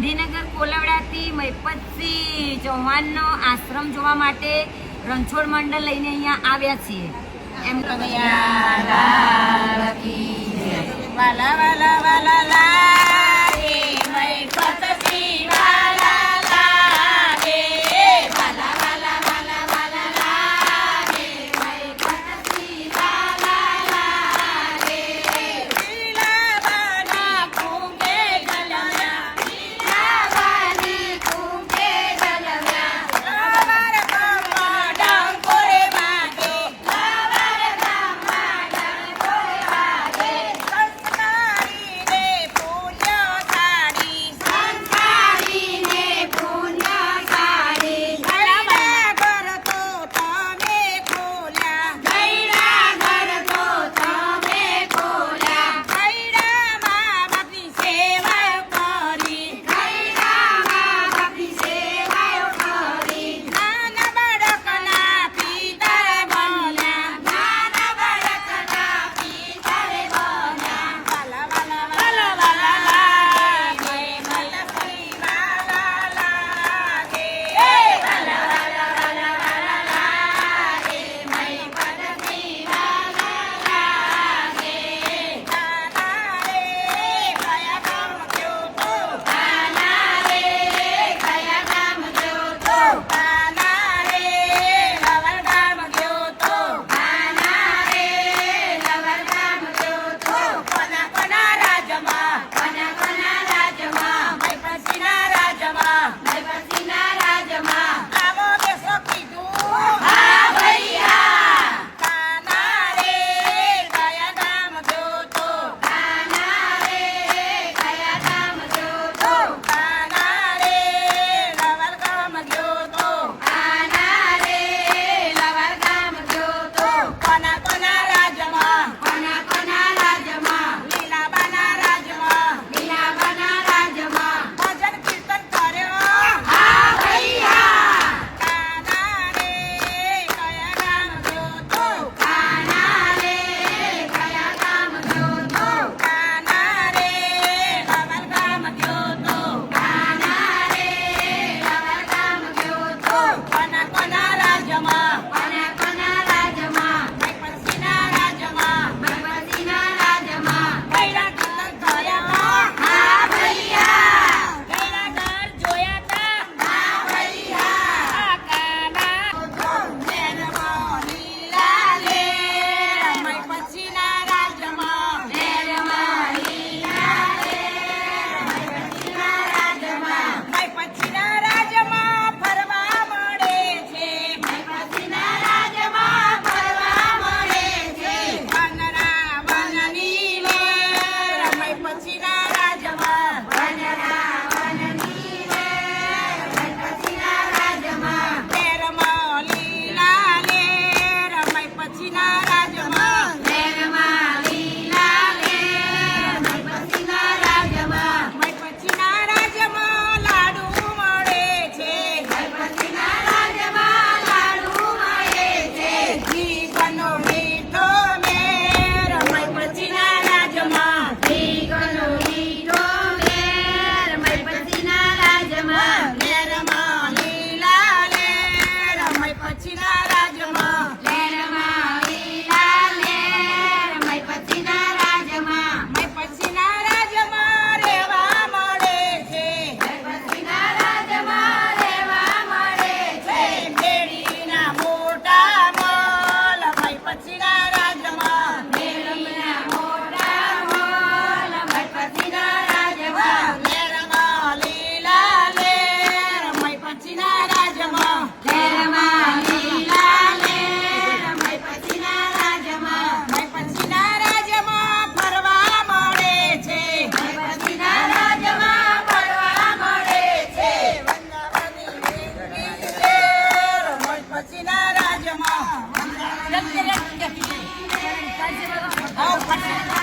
ગાંધીનગર, કોલવડાથી મહિપતસિંહ ચૌહાણનો આશ્રમ જોવા માટે રણછોડ મંડળ લઈને અહીંયા આવ્યા છીએ. એમ વાલા વાલા વાલા Thank you.